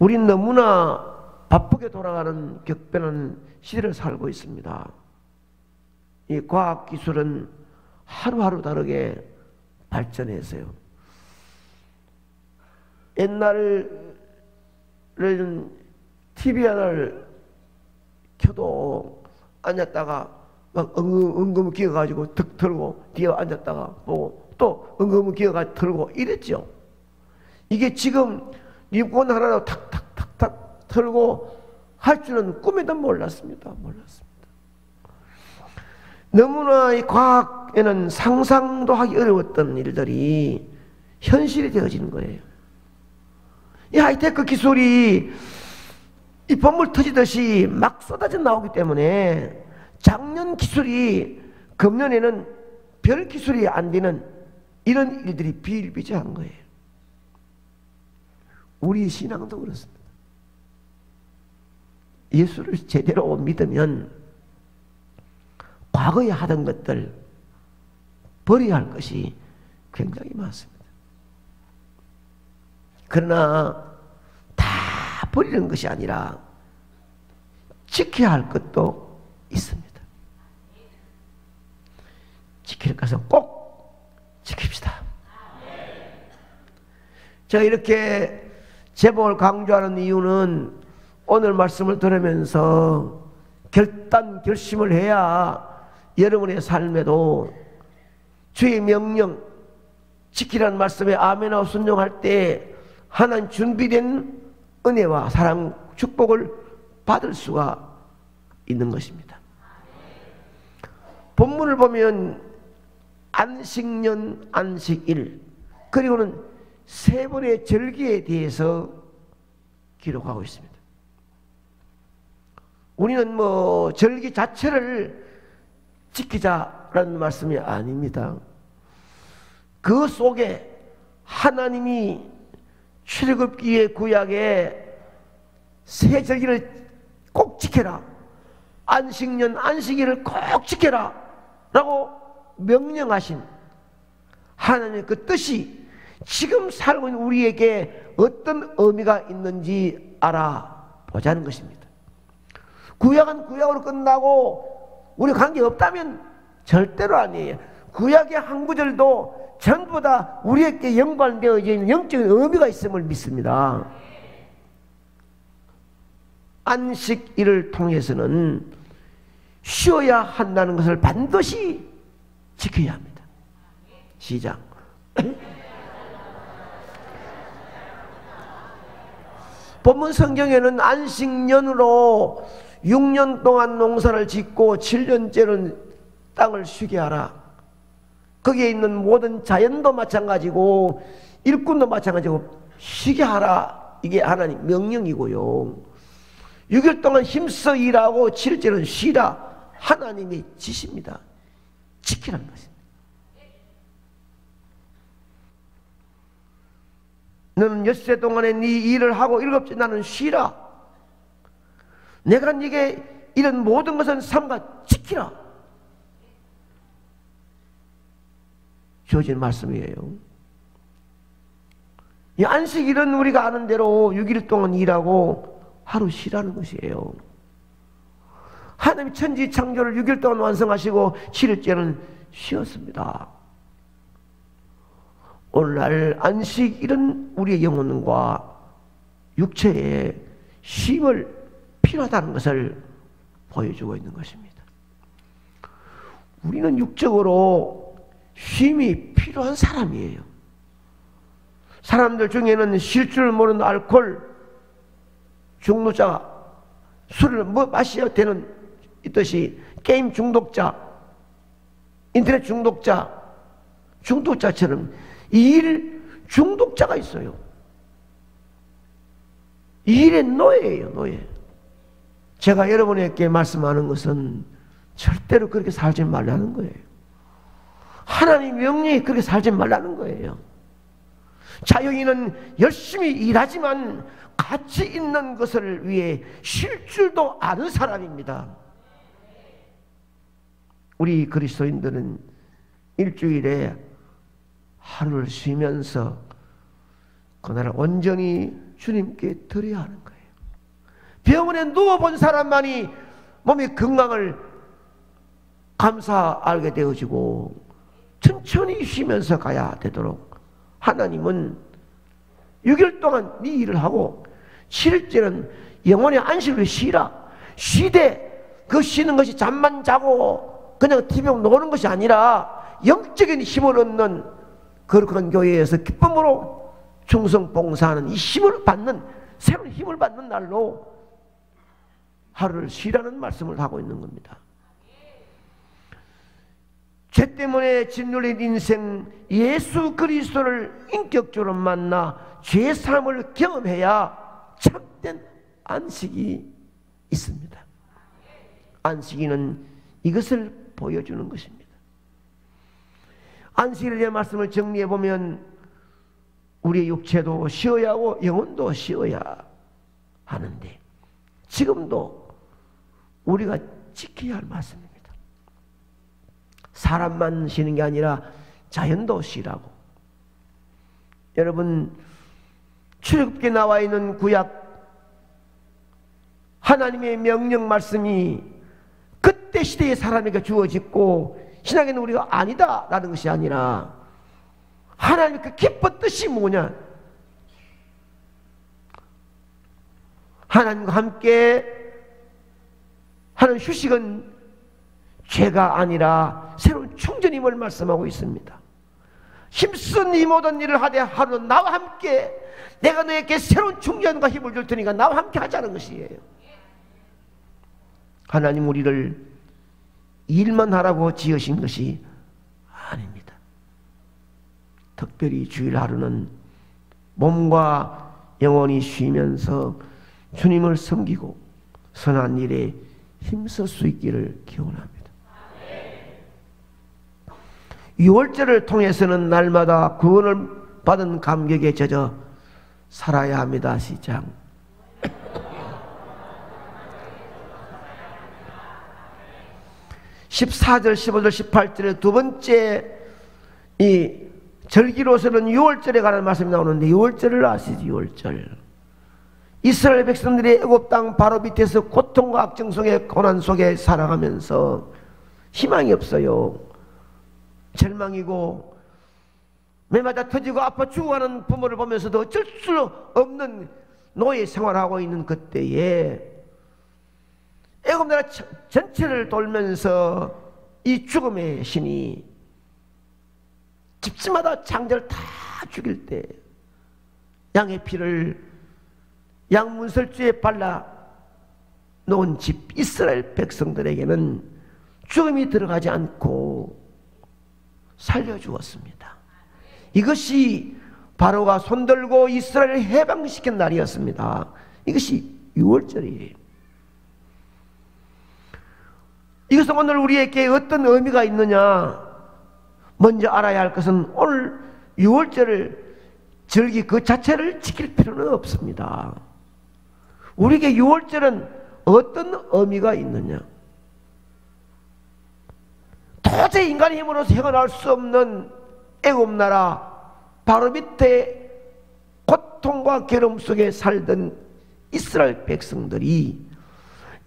우린 너무나 바쁘게 돌아가는 격변한 시대를 살고 있습니다. 이 과학 기술은 하루하루 다르게 발전해서요. 옛날에는 TV 하나를 켜도 앉았다가 막 은금 기어가지고 득 들고 뒤에 앉았다가 보고 또 은금 기어가 들고 이랬죠. 이게 지금 리본 하나로 탁탁탁탁 들고 할 줄은 꿈에도 몰랐습니다. 몰랐습니다. 너무나 이 과학에는 상상도 하기 어려웠던 일들이 현실이 되어지는 거예요. 이 하이테크 기술이 이 범물 터지듯이 막 쏟아져 나오기 때문에 작년 기술이 금년에는 별 기술이 안 되는 이런 일들이 비일비재한 거예요. 우리 신앙도 그렇습니다. 예수를 제대로 믿으면 과거에 하던 것들 버려야 할 것이 굉장히 많습니다. 그러나 다 버리는 것이 아니라 지켜야 할 것도 있습니다. 지킬 것은 꼭 지킵시다. 제가 이렇게 제목을 강조하는 이유는 오늘 말씀을 들으면서 결단, 결심을 해야 여러분의 삶에도 주의 명령, 지키라는 말씀에 아멘하고 순종할 때 하나님 준비된 은혜와 사랑, 축복을 받을 수가 있는 것입니다. 본문을 보면 안식년, 안식일, 그리고는 세 번의 절기에 대해서 기록하고 있습니다. 우리는 뭐 절기 자체를 지키자라는 말씀이 아닙니다. 그 속에 하나님이 출애굽기의 구약에 세 절기를 꼭 지켜라. 안식년 안식일을 꼭 지켜라. 라고 명령하신 하나님의 그 뜻이 지금 살고 있는 우리에게 어떤 의미가 있는지 알아보자는 것입니다. 구약은 구약으로 끝나고 우리 관계 없다면 절대로 아니에요. 구약의 한 구절도 전부 다 우리에게 연관되어져 있는 영적인 의미가 있음을 믿습니다. 안식일을 통해서는 쉬어야 한다는 것을 반드시 지켜야 합니다. 시작. 본문 성경에는 안식년으로 6년 동안 농사를 짓고 7년째는 땅을 쉬게 하라. 거기에 있는 모든 자연도 마찬가지고 일꾼도 마찬가지고 쉬게 하라. 이게 하나님 명령이고요. 6일 동안 힘써 일하고 7일째는 쉬라. 하나님의 지시입니다. 지키라는 것입니다. 너는 엿새 동안에 네 일을 하고 일곱째 나는 쉬라. 내가 네게 이런 모든 것은 삼가 지키라. 주어진 말씀이에요. 이 안식일은 우리가 아는 대로 6일 동안 일하고 하루 쉬라는 것이에요. 하나님 천지 창조를 6일 동안 완성하시고 7일째는 쉬었습니다. 오늘날 안식일은 우리의 영혼과 육체에 쉼을 필요하다는 것을 보여주고 있는 것입니다. 우리는 육적으로 쉼이 필요한 사람이에요. 사람들 중에는 쉴 줄 모르는 알코올, 중노자, 술을 뭐 마셔야 되는 있듯이 게임 중독자, 인터넷 중독자, 중독자처럼 일 중독자가 있어요. 일의 노예예요, 노예. 제가 여러분에게 말씀하는 것은 절대로 그렇게 살지 말라는 거예요. 하나님 명령이 그렇게 살지 말라는 거예요. 자유인은 열심히 일하지만 가치 있는 것을 위해 쉴 줄도 아는 사람입니다. 우리 그리스도인들은 일주일에 하루를 쉬면서 그날을 온전히 주님께 드려야 하는 거예요. 병원에 누워본 사람만이 몸의 건강을 감사 알게 되어지고 천천히 쉬면서 가야 되도록 하나님은 6일 동안 네 일을 하고 7일째는 영혼의 안식을 쉬라. 쉬되 그 쉬는 것이 잠만 자고 그냥 TV에 노는 것이 아니라 영적인 힘을 얻는 그런 교회에서 기쁨으로 충성 봉사하는 이 힘을 받는 새로운 힘을 받는 날로 하루를 쉬라는 말씀을 하고 있는 겁니다. 죄 때문에 짓눌린 인생 예수 그리스도를 인격적으로 만나 죄 삶을 경험해야 참된 안식이 있습니다. 안식이는 이것을 보여주는 것입니다. 안식일에 대한 말씀을 정리해 보면 우리의 육체도 쉬어야 하고 영혼도 쉬어야 하는데 지금도 우리가 지켜야 할 말씀입니다. 사람만 쉬는 게 아니라 자연도 쉬라고. 여러분 출애굽기에 나와 있는 구약 하나님의 명령 말씀이 그때 시대의 사람에게 주어졌고 신앙에는 우리가 아니다라는 것이 아니라 하나님의 그 기쁜 뜻이 뭐냐? 하나님과 함께 하는 휴식은 죄가 아니라 새로운 충전임을 말씀하고 있습니다. 힘쓴 이 모든 일을 하되 하루는 나와 함께 내가 너에게 새로운 충전과 힘을 줄 테니까 나와 함께 하자는 것이에요. 하나님 우리를 일만 하라고 지으신 것이 아닙니다. 특별히 주일 하루는 몸과 영혼이 쉬면서 주님을 섬기고 선한 일에 힘쓸 수 있기를 기원합니다. 6월절을 통해서는 날마다 구원을 받은 감격에 젖어 살아야 합니다. 시작. 14절, 15절, 18절의 두 번째 이 절기로서는 6월절에 관한 말씀이 나오는데 6월절을 아시죠? 6월절. 이스라엘 백성들이 애굽 땅 바로 밑에서 고통과 악정 속에 고난 속에 살아가면서 희망이 없어요. 절망이고 매마다 터지고 아파 죽어가는 부모를 보면서도 어쩔 수 없는 노예 생활하고 있는 그때에 애굽 나라 전체를 돌면서 이 죽음의 신이 집집마다 장자를 다 죽일 때 양의 피를 양문설주에 발라 놓은 집 이스라엘 백성들에게는 죽음이 들어가지 않고 살려주었습니다. 이것이 바로가 손들고 이스라엘을 해방시킨 날이었습니다. 이것이 6월절이에요. 이것은 오늘 우리에게 어떤 의미가 있느냐? 먼저 알아야 할 것은 오늘 6월절을 절기 그 자체를 지킬 필요는 없습니다. 우리에게 6월절은 어떤 의미가 있느냐? 도저히 인간의 힘으로 헤어날 수 없는 애굽나라 바로 밑에 고통과 괴로움 속에 살던 이스라엘 백성들이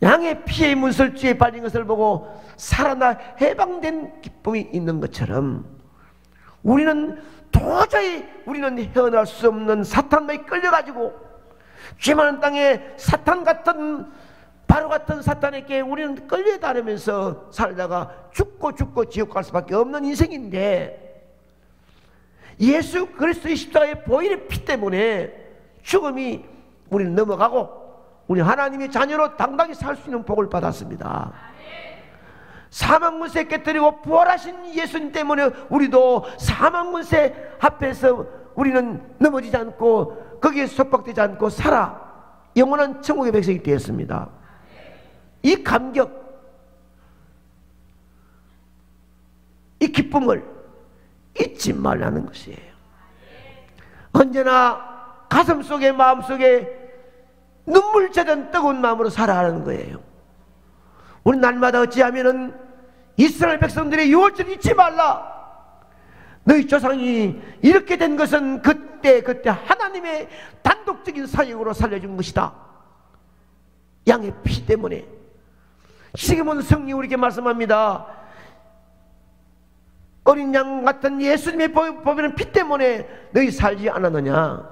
양의 피의 문설주에 발린 것을 보고 살아나 해방된 기쁨이 있는 것처럼 우리는 도저히 우리는 헤어날 수 없는 사탄에 끌려가지고 죄 많은 땅에 사탄 같은 바로 같은 사탄에게 우리는 끌려다니면서 살다가 죽고 죽고 지옥 갈 수밖에 없는 인생인데 예수 그리스도의 십자가의 보일의 피 때문에 죽음이 우리는 넘어가고 우리 하나님의 자녀로 당당히 살 수 있는 복을 받았습니다. 사망 문세 깨뜨리고 부활하신 예수님 때문에 우리도 사망 문세 앞에서 우리는 넘어지지 않고 거기에 속박되지 않고 살아 영원한 천국의 백성이 되었습니다. 이 감격, 이 기쁨을 잊지 말라는 것이에요. 언제나 가슴 속에 마음 속에 눈물 젖은 뜨거운 마음으로 살아가는 거예요. 우리 날마다 어찌하면은 이스라엘 백성들의 유월절 잊지 말라. 너희 조상이 이렇게 된 것은 그때 그때 하나님의 단독적인 사역으로 살려준 것이다. 양의 피 때문에. 지금은 성령 우리에게 말씀합니다. 어린 양 같은 예수님의 법에는 피 때문에 너희 살지 않았느냐?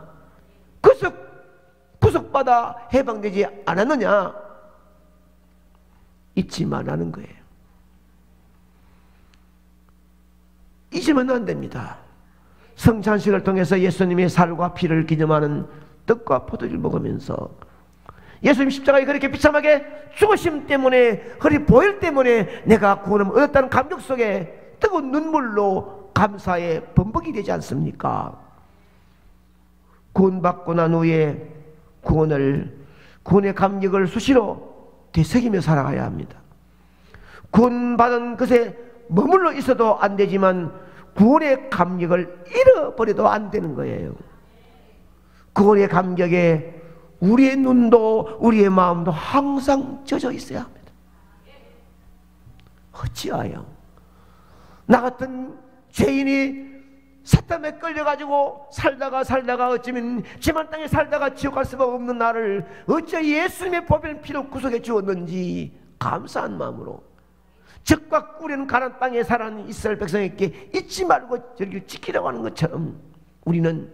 구속, 구속받아 해방되지 않았느냐? 잊지 말라는 거예요. 잊으면 안 됩니다. 성찬식을 통해서 예수님의 살과 피를 기념하는 떡과 포도주를 먹으면서 예수님 십자가에 그렇게 비참하게 죽으심 때문에 허리 보일 때문에 내가 구원을 얻었다는 감격 속에 뜨거운 눈물로 감사의 범벅이 되지 않습니까? 구원받고 난 후에 구원을 구원의 감격을 수시로 되새기며 살아가야 합니다. 구원받은 것에 머물러 있어도 안 되지만 구원의 감격을 잃어버려도 안 되는 거예요. 구원의 감격에 우리의 눈도 우리의 마음도 항상 젖어 있어야 합니다. 어찌하여 나 같은 죄인이 사탄에 끌려가지고 살다가 살다가 어쩌면 지만 땅에 살다가 지옥 갈 수가 없는 나를 어찌 예수님의 법인 피로 구속해 주었는지 감사한 마음으로 적과 꿀에는 가난 땅에 살아는 이스라엘 백성에게 잊지 말고 저기를 지키라고 하는 것처럼 우리는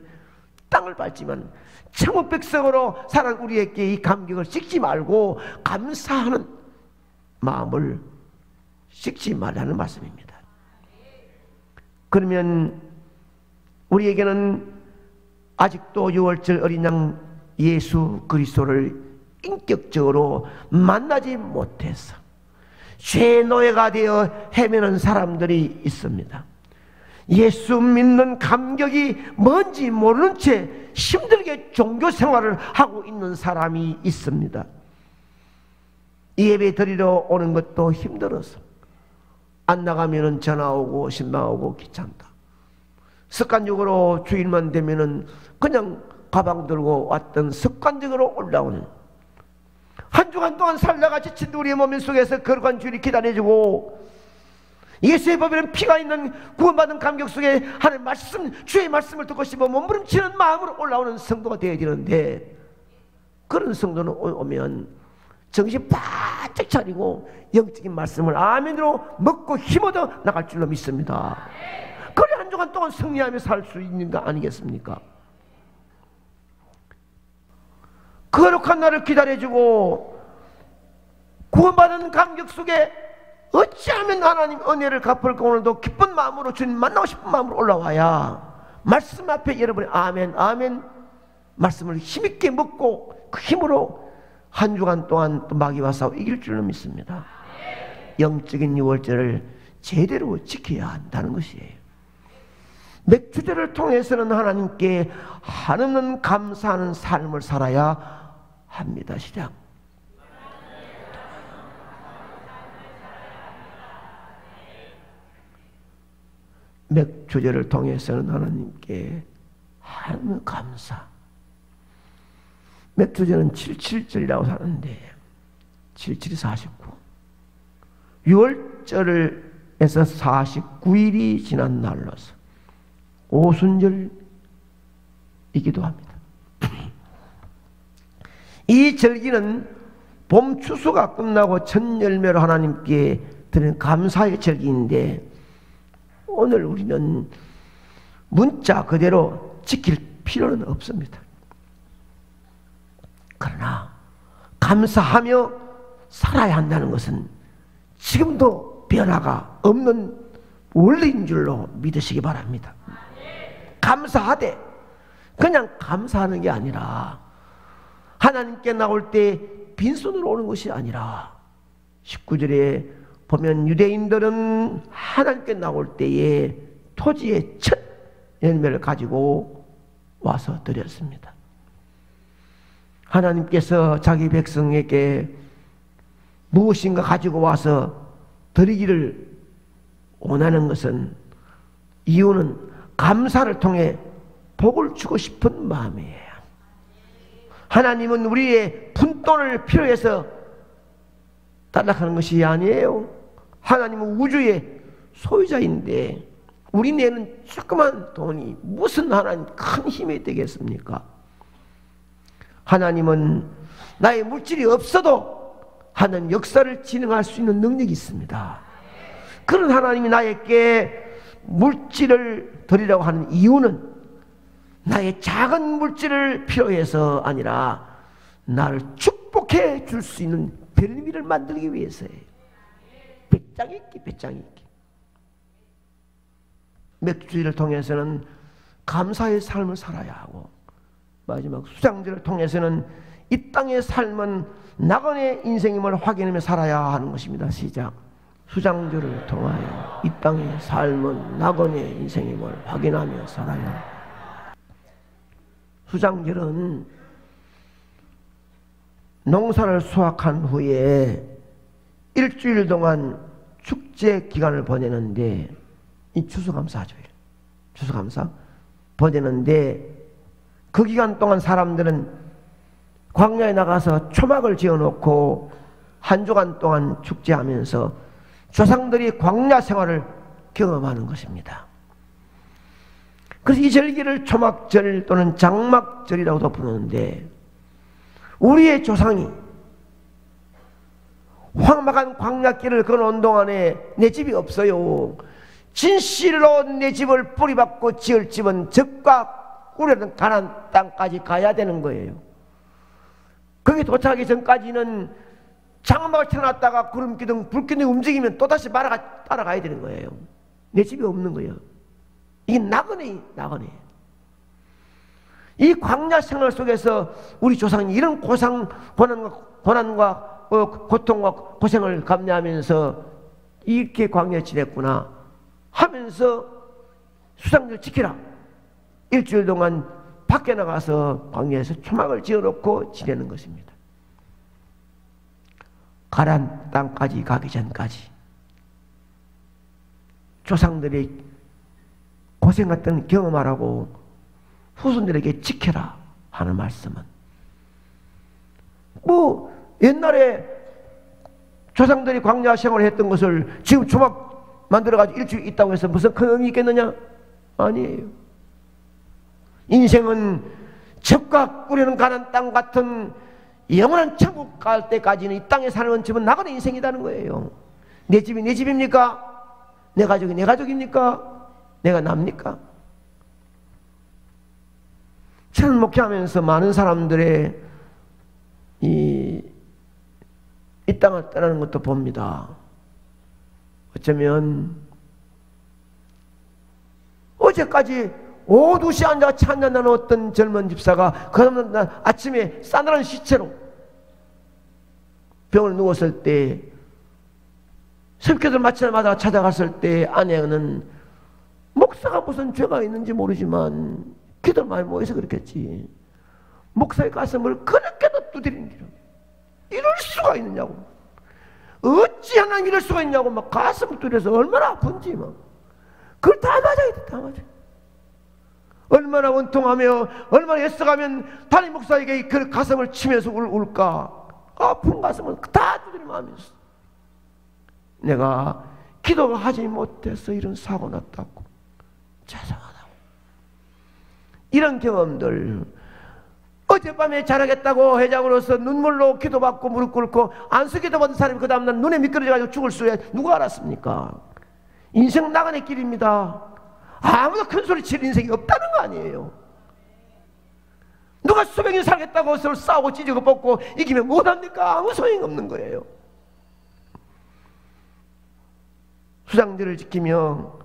땅을 밟지만 천국 백성으로 살아 우리에게 이 감격을 식지 말고 감사하는 마음을 식지 말라는 말씀입니다. 그러면 우리에게는 아직도 6월절 어린 양 예수 그리스도를 인격적으로 만나지 못해서 죄의 노예가 되어 헤매는 사람들이 있습니다. 예수 믿는 감격이 뭔지 모르는 채 힘들게 종교 생활을 하고 있는 사람이 있습니다. 예배 드리러 오는 것도 힘들어서 안 나가면 전화 오고 신방 오고 귀찮다. 습관적으로 주일만 되면은 그냥 가방 들고 왔던 습관적으로 올라오는 한 주간 동안 살다가 지친 우리의 몸 속에서 거룩한 주일이 기다려주고 예수의 법에는 피가 있는 구원받은 감격 속에 하는 말씀, 주의 말씀을 듣고 싶어 몸부림치는 마음으로 올라오는 성도가 되어야 되는데 그런 성도는 오면 정신 바짝 차리고 영적인 말씀을 아멘으로 먹고 힘어도 나갈 줄로 믿습니다. 그래 한 주간 동안 승리하며 살 수 있는 거 아니겠습니까? 거룩한 날을 기다려주고 구원받은 감격 속에 어찌하면 하나님 은혜를 갚을까 오늘도 기쁜 마음으로 주님 만나고 싶은 마음으로 올라와야 말씀 앞에 여러분이 아멘 아멘 말씀을 힘있게 먹고 그 힘으로 한 주간 동안 또 마귀와 싸워 이길 줄로 믿습니다 영적인 유월절을 제대로 지켜야 한다는 것이에요 맥주제를 통해서는 하나님께 한없는 감사하는 삶을 살아야 합니다 시작 맥주제를 통해서는 하나님께 하나님 감사. 맥주제는 77절이라고 하는데 77이 49. 6월절에서 49일이 지난 날로서 오순절이기도 합니다. 이 절기는 봄 추수가 끝나고 첫 열매로 하나님께 드리는 감사의 절기인데 오늘 우리는 문자 그대로 지킬 필요는 없습니다. 그러나 감사하며 살아야 한다는 것은 지금도 변화가 없는 원리인 줄로 믿으시기 바랍니다. 감사하되 그냥 감사하는 게 아니라 하나님께 나올 때 빈손으로 오는 것이 아니라 19절에 보면 유대인들은 하나님께 나올 때에 토지의 첫 열매를 가지고 와서 드렸습니다. 하나님께서 자기 백성에게 무엇인가 가지고 와서 드리기를 원하는 것은 이유는 감사를 통해 복을 주고 싶은 마음이에요. 하나님은 우리의 푼돈을 필요해서 따라가는 것이 아니에요. 하나님은 우주의 소유자인데 우리 내는 조그만 돈이 무슨 하나님 큰 힘이 되겠습니까? 하나님은 나의 물질이 없어도 하는 역사를 진행할 수 있는 능력이 있습니다. 그런 하나님이 나에게 물질을 드리라고 하는 이유는 나의 작은 물질을 필요해서 아니라 나를 축복해 줄 수 있는 별미를 만들기 위해서예요. 배짱 있기, 배짱 있기. 맥주를 통해서는 감사의 삶을 살아야 하고 마지막 수장제를 통해서는 이 땅의 삶은 나간의 인생임을 확인하며 살아야 하는 것입니다. 시작. 수장제를 통하여 이 땅의 삶은 나간의 인생임을 확인하며 살아야. 수장절은 농사를 수확한 후에 일주일 동안 축제 기간을 보내는데 이 추수감사죠. 추수감사 보내는데 그 기간 동안 사람들은 광야에 나가서 초막을 지어놓고 한 주간 동안 축제하면서 조상들이 광야 생활을 경험하는 것입니다. 그래서 이 절기를 초막절 또는 장막절이라고도 부르는데 우리의 조상이 황막한 광야길을 걸어온 동안에 내 집이 없어요. 진실로 내 집을 뿌리박고 지을 집은 적과 우려는 가난 땅까지 가야 되는 거예요. 거기 도착하기 전까지는 장막을 쳐놨다가 구름 기둥, 불 기둥이 움직이면 또다시 말아가, 따라가야 되는 거예요. 내 집이 없는 거예요. 이게 나그네, 나그네. 이 광야 생활 속에서 우리 조상이 이런 고상, 고난과, 고난과 어, 고통과 고생을 감내하면서 이렇게 광야에 지냈구나 하면서 수상들 지키라. 일주일 동안 밖에 나가서 광야에서 초막을 지어놓고 지내는 것입니다. 가란 땅까지 가기 전까지 조상들이 고생했던 경험하라고 후손들에게 지켜라 하는 말씀은 뭐 옛날에 조상들이 광야 생활을 했던 것을 지금 조막 만들어가지고 일주일 있다고 해서 무슨 큰 의미 있겠느냐? 아니에요. 인생은 적과 꾸려는 가난 땅 같은 영원한 천국 갈 때까지는 이 땅에 사는 집은 나가는 인생이라는 거예요. 내 집이 내 집입니까? 내 가족이 내 가족입니까? 내가 납니까? 저는 목회하면서 많은 사람들의 이, 이 땅을 떠나는 것도 봅니다. 어쩌면 어제까지 오두 시 앉아 찬양하는 어떤 젊은 집사가 그 아침에 싸늘한 시체로 병을 누웠을 때 새벽기도 마치자마자 찾아갔을 때 아내는 목사가 무슨 죄가 있는지 모르지만 기도 많이 모여서 그렇겠지. 목사의 가슴을 그렇게도 두드리는 기로 이럴 수가 있느냐고. 어찌 하나 이럴 수가 있냐고 막 가슴 뚫려서 얼마나 아픈지 막. 그걸 다 맞아야 돼, 다 맞아. 얼마나 원통하며 얼마나 애써가면 담임 목사에게 그 가슴을 치면서 울, 울까. 아픈 가슴을 다 두드리며 하면서. 내가 기도를 하지 못해서 이런 사고 났다고. 죄송하다. 이런 경험들 어젯밤에 자라겠다고 회장으로서 눈물로 기도받고 무릎 꿇고 안수 기도받은 사람이 그 다음날 눈에 미끄러져가지고 죽을 수에 누가 알았습니까? 인생 나간의 길입니다. 아무도 큰 소리 칠 인생이 없다는 거 아니에요. 누가 수백 년 살겠다고 서로 싸우고 찢고 뽑고 이기면 못합니까? 아무 소용이 없는 거예요. 수장들을 지키며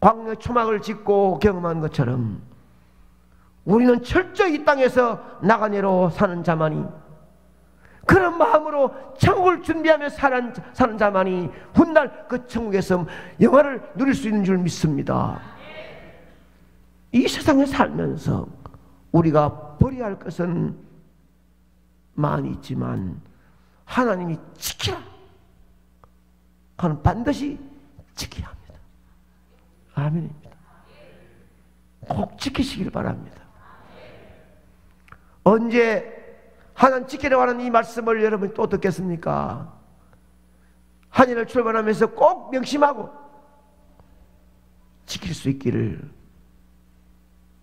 광야 초막을 짓고 경험한 것처럼 우리는 철저히 이 땅에서 나가내로 사는 자만이 그런 마음으로 천국을 준비하며 사는, 사는 자만이 훗날 그 천국에서 영화를 누릴 수 있는 줄 믿습니다. 이 세상에 살면서 우리가 버려야 할 것은 많이 있지만 하나님이 지키라 하는 반드시 지켜야 합니다. 아멘입니다. 꼭 지키시길 바랍니다. 언제 하나님 지키려고 하는 이 말씀을 여러분이 또 듣겠습니까? 한일을 출발하면서 꼭 명심하고 지킬 수 있기를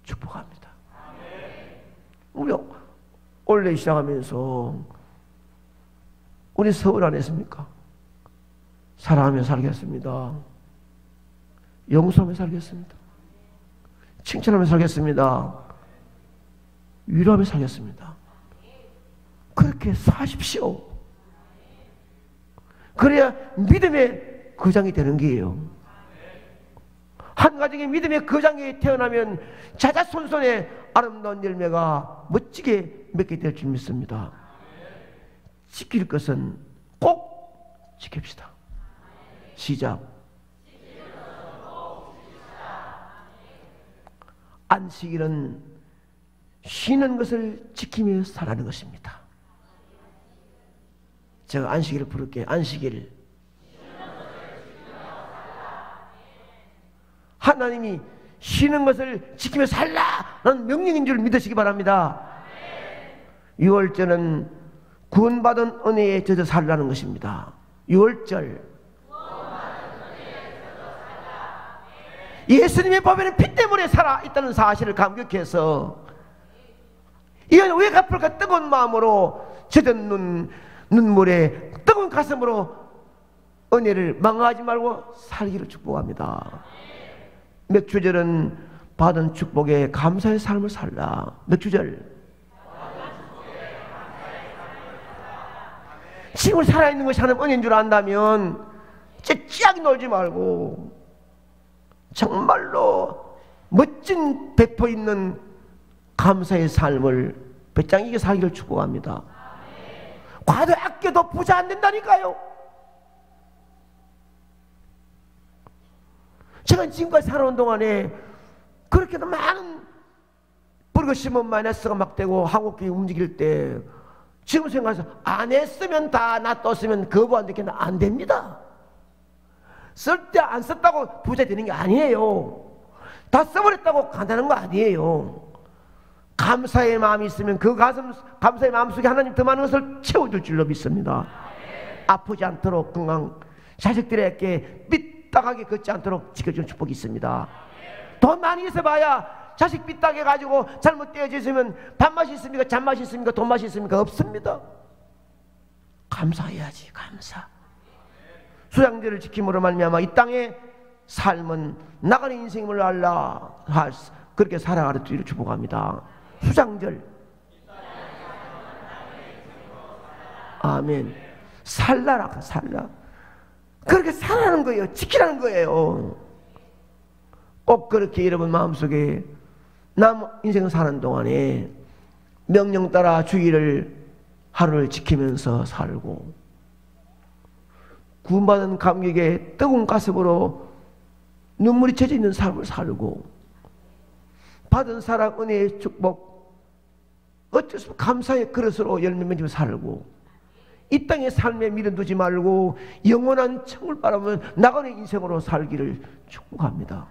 축복합니다. 우리 원래 시작하면서 우리 서울 안 했습니까? 사랑하며 살겠습니다. 용서하며 살겠습니다. 칭찬하며 살겠습니다. 위로하며 살겠습니다. 그렇게 사십시오. 그래야 믿음의 거장이 되는 게예요. 한 가정의 믿음의 거장이 태어나면 자자손손의 아름다운 열매가 멋지게 맺게 될 줄 믿습니다. 지킬 것은 꼭 지킵시다. 시작. 안식일은 쉬는 것을 지키며 살아는 것입니다. 제가 안식일을 부를게요. 안식일. 하나님이 쉬는 것을 지키며 살라라는 명령인 줄 믿으시기 바랍니다. 6월절은 구원받은 은혜에 젖어 살라는 것입니다. 6월절. 예수님의 법에는 피 때문에 살아 있다는 사실을 감격해서 이건 왜 갚을까 뜨거운 마음으로 젖은 눈, 눈물에 뜨거운 가슴으로 은혜를 망하지 말고 살기를 축복합니다. 맥주절은 받은 축복에 감사의 삶을 살라. 맥주절. 지금 살아있는 것이 하나님 은혜인 줄 안다면 찌찌하게 놀지 말고 정말로 멋진 배포 있는 감사의 삶을 배짱이게 살기를 축복합니다. 과도 아껴도 부자 안 된다니까요. 제가 지금까지 살아온 동안에 그렇게 많은 뿌리고 심은 마이너스가 막 되고 한국이 움직일 때 지금 생각해서 안 했으면 다 놔뒀으면 거부 안 됐겠나 안 됩니다. 쓸 때 안 썼다고 부자 되는 게 아니에요. 다 써버렸다고 간다는 거 아니에요. 감사의 마음이 있으면 그 가슴 감사의 마음 속에 하나님 더 많은 것을 채워줄 줄로 믿습니다. 아프지 않도록 건강 자식들에게 삐딱하게 걷지 않도록 지켜주는 축복이 있습니다. 돈 많이 있어봐야 자식 삐딱해 가지고 잘못 떼어지으면 밥맛이 있습니까? 잔맛이 있습니까? 돈맛이 있습니까? 없습니다. 감사해야지 감사. 수양제를 지킴으로 말미암아 이 땅의 삶은 나가는 인생을 알라 그렇게 살아가는 뒤를 축복합니다. 수장절. 아멘. 살라라 살라. 그렇게 살라는 거예요. 지키라는 거예요. 꼭 그렇게 여러분 마음속에 남 인생 사는 동안에 명령 따라 주의를 하루를 지키면서 살고 구원받은 감격에 뜨거운 가슴으로 눈물이 젖어 있는 삶을 살고 받은 사랑 은혜의 축복 어쩔 수 없이 감사의 그릇으로 열매 맺으며 살고 이 땅의 삶에 밀어두지 말고 영원한 청을 바라면 나가는 인생으로 살기를 축복합니다.